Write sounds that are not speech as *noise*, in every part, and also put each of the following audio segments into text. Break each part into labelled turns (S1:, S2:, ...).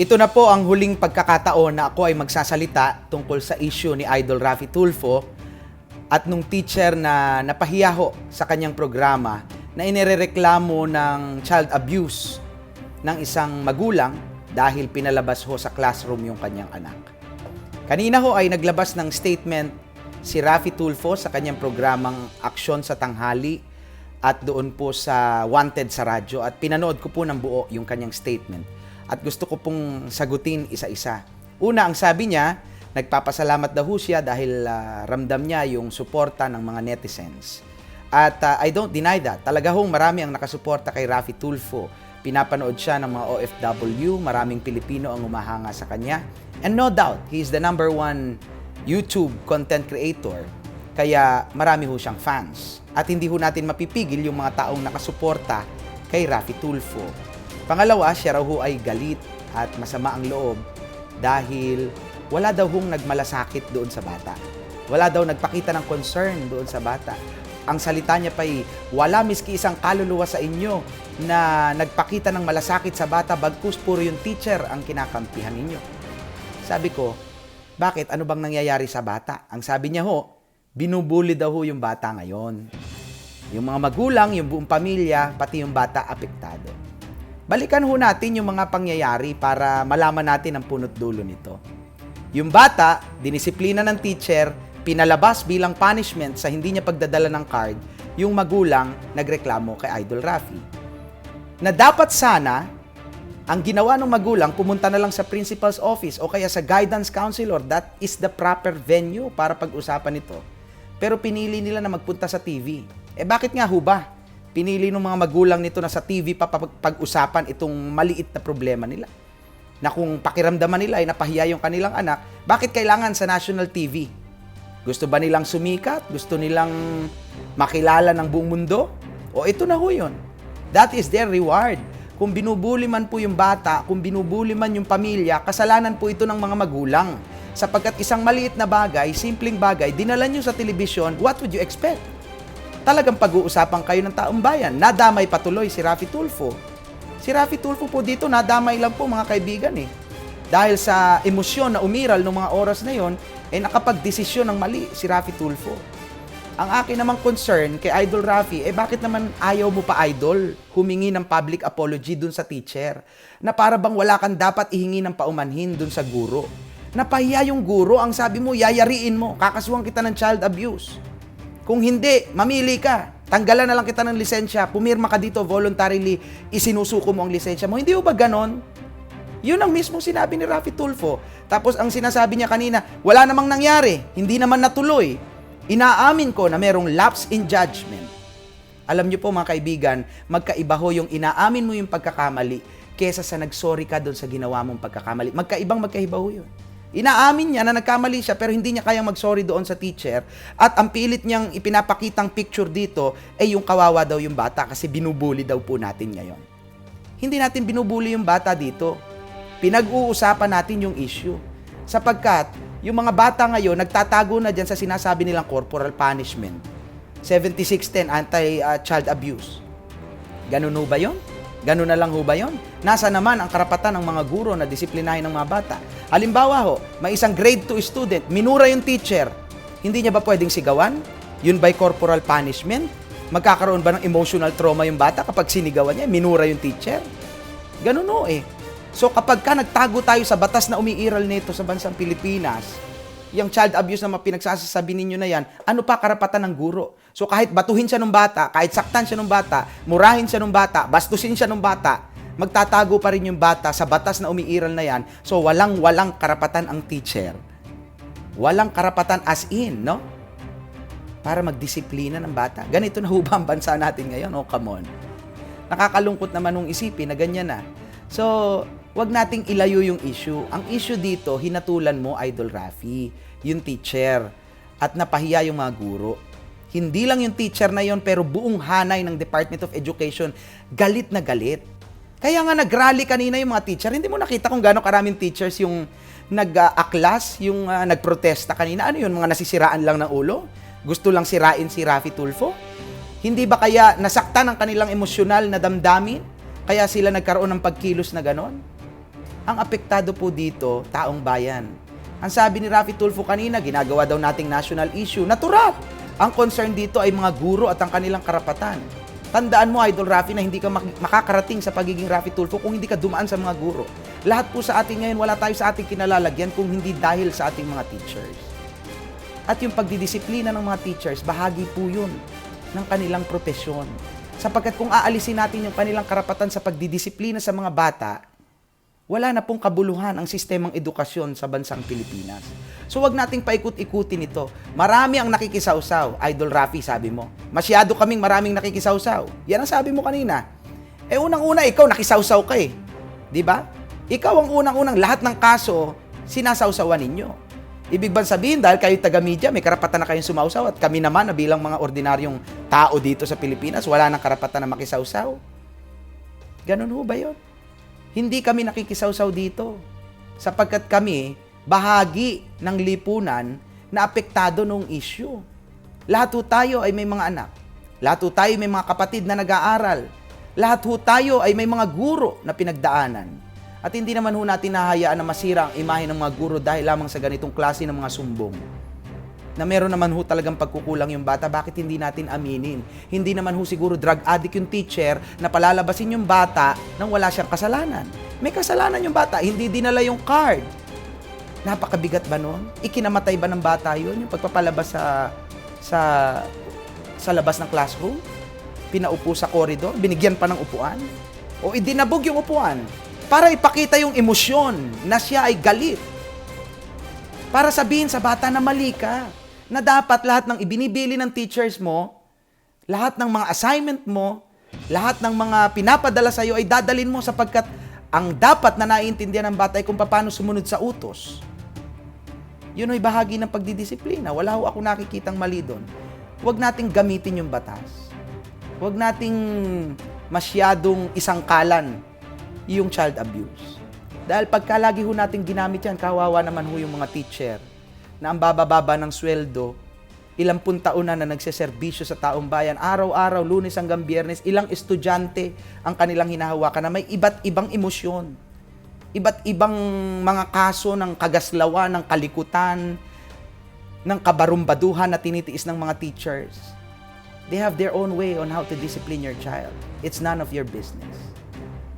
S1: Ito na po ang huling pagkakataon na ako ay magsasalita tungkol sa issue ni Idol Rafi Tulfo at nung teacher na napahiyaho sa kanyang programa na inirereklamo ng child abuse ng isang magulang dahil pinalabas ho sa classroom yung kanyang anak. Kanina ho ay naglabas ng statement si Rafi Tulfo sa kanyang programang Aksyon sa Tanghali at doon po sa Wanted sa radyo at pinanood ko po ng buo yung kanyang statement at gusto ko pong sagutin isa-isa. Una, ang sabi niya, nagpapasalamat daw siya dahil ah, ramdam niya yung suporta ng mga netizens. At ah, I don't deny that. Talaga hong marami ang nakasuporta kay Rafi Tulfo. Pinapanood siya ng mga OFW, maraming Pilipino ang umahanga sa kanya. And no doubt, he is the number one YouTube content creator. Kaya marami ho siyang fans. At hindi ho natin mapipigil yung mga taong nakasuporta kay Rafi Tulfo. Pangalawa, siya raw ho ay galit at masama ang loob dahil wala daw hong nagmalasakit doon sa bata. Wala daw nagpakita ng concern doon sa bata. Ang salita niya pa ay, wala miski isang kaluluwa sa inyo na nagpakita ng malasakit sa bata bagkus puro yung teacher ang kinakampihan ninyo. Sabi ko, bakit? Ano bang nangyayari sa bata? Ang sabi niya ho, binubuli daw ho yung bata ngayon. Yung mga magulang, yung buong pamilya, pati yung bata apektado. Balikan ho natin yung mga pangyayari para malaman natin ang punot dulo nito. Yung bata, dinisiplina ng teacher, pinalabas bilang punishment sa hindi niya pagdadala ng card, yung magulang nagreklamo kay Idol Rafi. Na dapat sana, ang ginawa ng magulang, pumunta na lang sa principal's office o kaya sa guidance counselor. That is the proper venue para pag-usapan ito. Pero pinili nila na magpunta sa TV. Eh bakit nga ho ba? Pinili ng mga magulang nito na sa TV pa pag- pag-usapan itong maliit na problema nila. Na kung pakiramdaman nila ay napahiya yung kanilang anak, bakit kailangan sa national TV? Gusto ba nilang sumikat? Gusto nilang makilala ng buong mundo? O ito na ho yun. That is their reward. Kung binubuli man po yung bata, kung binubuli man yung pamilya, kasalanan po ito ng mga magulang. Sapagkat isang maliit na bagay, simpleng bagay, dinala nyo sa telebisyon, what would you expect? Talagang pag-uusapan kayo ng taong bayan. Nadamay patuloy si Rafi Tulfo. Si Rafi Tulfo po dito, nadamay lang po mga kaibigan eh. Dahil sa emosyon na umiral ng mga oras na yon, eh nakapag-desisyon ng mali si Rafi Tulfo. Ang akin namang concern kay Idol Rafi, eh bakit naman ayaw mo pa Idol humingi ng public apology dun sa teacher? Na para bang wala kang dapat ihingi ng paumanhin dun sa guro? Napahiya yung guro, ang sabi mo, yayariin mo, kakasuhan kita ng child abuse. Kung hindi, mamili ka. Tanggalan na lang kita ng lisensya. Pumirma ka dito voluntarily. Isinusuko mo ang lisensya mo. Hindi ba ganon? Yun ang mismo sinabi ni Rafi Tulfo. Tapos ang sinasabi niya kanina, wala namang nangyari. Hindi naman natuloy. Inaamin ko na merong lapse in judgment. Alam niyo po mga kaibigan, magkaiba ho yung inaamin mo yung pagkakamali kesa sa nagsorry ka doon sa ginawa mong pagkakamali. Magkaibang magkaiba ho yun. Inaamin niya na nagkamali siya pero hindi niya kayang mag-sorry doon sa teacher at ang pilit niyang ipinapakitang picture dito ay yung kawawa daw yung bata kasi binubuli daw po natin ngayon. Hindi natin binubuli yung bata dito. Pinag-uusapan natin yung issue. Sapagkat yung mga bata ngayon nagtatago na dyan sa sinasabi nilang corporal punishment. 7610 anti-child abuse. Ganun ba yun? Ganun na lang ho ba yun? Nasa naman ang karapatan ng mga guro na disiplinahin ng mga bata. Halimbawa ho, may isang grade 2 student, minura yung teacher. Hindi niya ba pwedeng sigawan? Yun by corporal punishment? Magkakaroon ba ng emotional trauma yung bata kapag sinigawan niya, minura yung teacher? Ganun ho eh. So kapag ka nagtago tayo sa batas na umiiral nito sa bansang Pilipinas, yung child abuse na mga pinagsasabi ninyo na yan, ano pa karapatan ng guro? So kahit batuhin siya ng bata, kahit saktan siya ng bata, murahin siya ng bata, bastusin siya ng bata, magtatago pa rin yung bata sa batas na umiiral na yan. So walang-walang karapatan ang teacher. Walang karapatan as in, no? Para magdisiplina ng bata. Ganito na *laughs* ho ba ang bansa natin ngayon? Oh, come on. Nakakalungkot naman nung isipin na ganyan na. So, wag nating ilayo yung issue. Ang issue dito, hinatulan mo, Idol Rafi, yung teacher, at napahiya yung mga guro. Hindi lang yung teacher na yon pero buong hanay ng Department of Education, galit na galit. Kaya nga nag-rally kanina yung mga teacher. Hindi mo nakita kung gaano karaming teachers yung nag-aklas, yung ah, nagprotesta kanina. Ano yun, mga nasisiraan lang ng ulo? Gusto lang sirain si Rafi Tulfo? Hindi ba kaya nasaktan ang kanilang emosyonal na damdamin? Kaya sila nagkaroon ng pagkilos na ganon? Ang apektado po dito, taong bayan. Ang sabi ni Rafi Tulfo kanina, ginagawa daw nating national issue. Natural! Ang concern dito ay mga guro at ang kanilang karapatan. Tandaan mo, Idol Rafi, na hindi ka mak- makakarating sa pagiging Rafi Tulfo kung hindi ka dumaan sa mga guro. Lahat po sa atin ngayon, wala tayo sa ating kinalalagyan kung hindi dahil sa ating mga teachers. At yung pagdidisiplina ng mga teachers, bahagi po yun ng kanilang propesyon. Sapagkat kung aalisin natin yung kanilang karapatan sa pagdidisiplina sa mga bata, wala na pong kabuluhan ang sistemang edukasyon sa bansang Pilipinas. So wag nating paikot-ikutin ito. Marami ang nakikisawsaw. Idol Rafi, sabi mo. Masyado kaming maraming nakikisawsaw. Yan ang sabi mo kanina. Eh unang-una, ikaw nakisawsaw ka eh. Di ba? Ikaw ang unang-unang lahat ng kaso, sinasawsawan ninyo. Ibig bang sabihin, dahil kayo taga-media, may karapatan na kayong sumausaw at kami naman na bilang mga ordinaryong tao dito sa Pilipinas, wala nang karapatan na makisawsaw? Ganun ho ba yun? Hindi kami nakikisawsaw dito sapagkat kami bahagi ng lipunan na apektado nung issue. Lahat ho tayo ay may mga anak. Lahat ho tayo may mga kapatid na nag-aaral. Lahat ho tayo ay may mga guro na pinagdaanan. At hindi naman ho natin nahayaan na masira ang imahe ng mga guro dahil lamang sa ganitong klase ng mga sumbong. Na meron naman ho talagang pagkukulang yung bata, bakit hindi natin aminin? Hindi naman ho siguro drug addict yung teacher na palalabasin yung bata nang wala siyang kasalanan. May kasalanan yung bata, hindi dinala yung card. Napakabigat ba nun? Ikinamatay ba ng bata yun? Yung pagpapalabas sa sa sa labas ng classroom? Pinaupo sa koridor? Binigyan pa ng upuan? O idinabog yung upuan? Para ipakita yung emosyon na siya ay galit. Para sabihin sa bata na mali ka. Na dapat lahat ng ibinibili ng teachers mo, lahat ng mga assignment mo, lahat ng mga pinapadala sa iyo ay dadalin mo sapagkat ang dapat na naiintindihan ng bata ay kung paano sumunod sa utos. Yun ay bahagi ng pagdidisiplina. Wala ho ako nakikitang mali doon. Huwag nating gamitin yung batas. Huwag nating masyadong isangkalan yung child abuse. Dahil pagka lagi ho natin ginamit yan, kawawa naman ho yung mga teacher na ang babababa ng sweldo, ilang pun taon na na nagseserbisyo sa taong bayan, araw-araw, lunes hanggang biyernes, ilang estudyante ang kanilang hinahawakan na may iba't ibang emosyon. Iba't ibang mga kaso ng kagaslawan, ng kalikutan, ng kabarumbaduhan na tinitiis ng mga teachers. They have their own way on how to discipline your child. It's none of your business.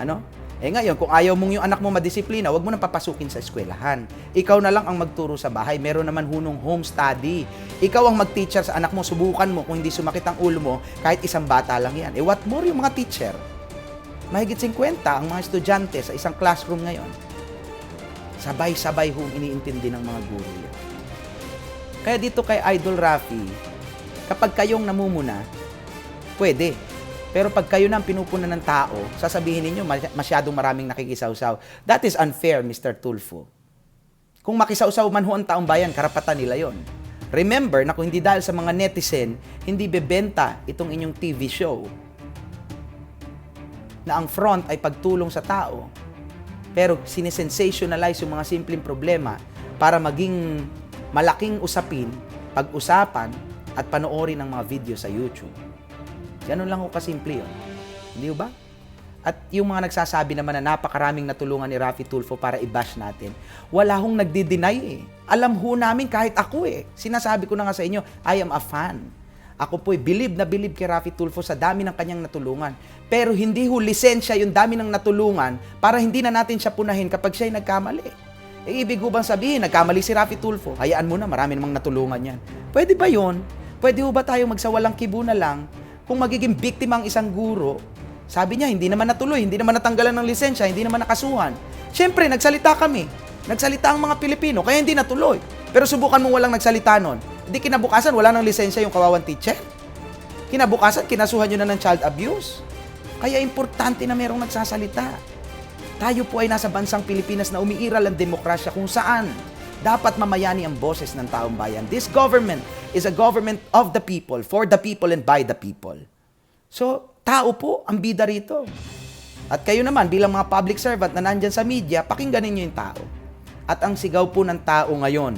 S1: Ano? Eh ngayon, kung ayaw mong yung anak mo madisiplina, wag mo nang papasukin sa eskwelahan. Ikaw na lang ang magturo sa bahay. Meron naman hunong home study. Ikaw ang mag-teacher sa anak mo. Subukan mo kung hindi sumakit ang ulo mo, kahit isang bata lang yan. Eh what more yung mga teacher? Mahigit 50 ang mga estudyante sa isang classroom ngayon. Sabay-sabay hong iniintindi ng mga guro yan. Kaya dito kay Idol Rafi, kapag kayong namumuna, pwede. Pero pag kayo na ang pinupuna ng tao, sasabihin ninyo masyadong maraming nakikisawsaw. That is unfair, Mr. Tulfo. Kung makisawsaw man ho ang taong bayan, karapatan nila yon. Remember na kung hindi dahil sa mga netizen, hindi bebenta itong inyong TV show na ang front ay pagtulong sa tao. Pero sinesensationalize yung mga simpleng problema para maging malaking usapin, pag-usapan, at panoorin ng mga video sa YouTube. Ganun lang ho kasimple yun. Hindi ba? At yung mga nagsasabi naman na napakaraming natulungan ni Rafi Tulfo para i-bash natin, wala hong nagdi-deny eh. Alam ho namin kahit ako eh. Sinasabi ko na nga sa inyo, I am a fan. Ako po'y believe na believe kay Rafi Tulfo sa dami ng kanyang natulungan. Pero hindi ho lisensya yung dami ng natulungan para hindi na natin siya punahin kapag siya'y nagkamali. Eh, ibig ho bang sabihin, nagkamali si Rafi Tulfo, hayaan mo na, marami namang natulungan yan. Pwede ba yon? Pwede ho ba tayo magsawalang kibo na lang kung magiging biktima ang isang guro, sabi niya, hindi naman natuloy, hindi naman natanggalan ng lisensya, hindi naman nakasuhan. Siyempre, nagsalita kami. Nagsalita ang mga Pilipino, kaya hindi natuloy. Pero subukan mong walang nagsalita nun. Hindi kinabukasan, wala ng lisensya yung kawawan teacher. Kinabukasan, kinasuhan nyo na ng child abuse. Kaya importante na merong nagsasalita. Tayo po ay nasa bansang Pilipinas na umiiral ang demokrasya kung saan dapat mamayani ang boses ng taong bayan. This government is a government of the people, for the people, and by the people. So, tao po ang bida rito. At kayo naman, bilang mga public servant na nandyan sa media, pakinggan ninyo yung tao. At ang sigaw po ng tao ngayon,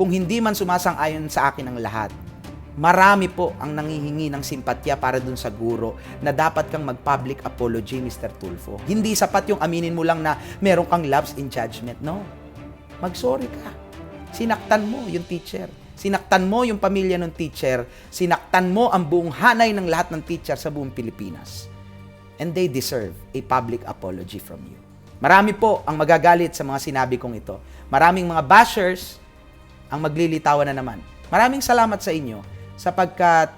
S1: kung hindi man sumasang-ayon sa akin ang lahat, Marami po ang nangihingi ng simpatya para dun sa guro na dapat kang mag-public apology, Mr. Tulfo. Hindi sapat yung aminin mo lang na meron kang lapse in judgment. No. Mag-sorry ka. Sinaktan mo yung teacher. Sinaktan mo yung pamilya ng teacher. Sinaktan mo ang buong hanay ng lahat ng teacher sa buong Pilipinas. And they deserve a public apology from you. Marami po ang magagalit sa mga sinabi kong ito. Maraming mga bashers ang maglilitawan na naman. Maraming salamat sa inyo sapagkat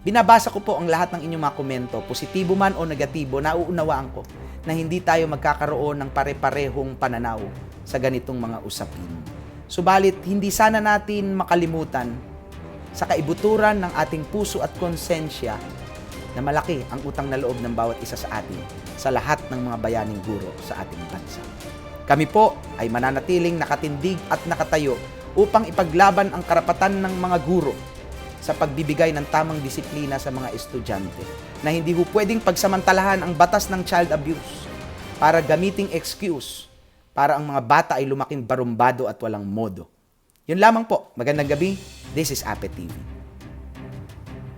S1: binabasa ko po ang lahat ng inyong mga komento, positibo man o negatibo, nauunawaan ko na hindi tayo magkakaroon ng pare-parehong pananaw sa ganitong mga usapin. Subalit, hindi sana natin makalimutan sa kaibuturan ng ating puso at konsensya na malaki ang utang na loob ng bawat isa sa atin sa lahat ng mga bayaning guro sa ating bansa. Kami po ay mananatiling nakatindig at nakatayo upang ipaglaban ang karapatan ng mga guro sa pagbibigay ng tamang disiplina sa mga estudyante na hindi ho pwedeng pagsamantalahan ang batas ng child abuse para gamiting excuse para ang mga bata ay lumaking barumbado at walang modo. Yun lamang po. Magandang gabi. This is Ape TV.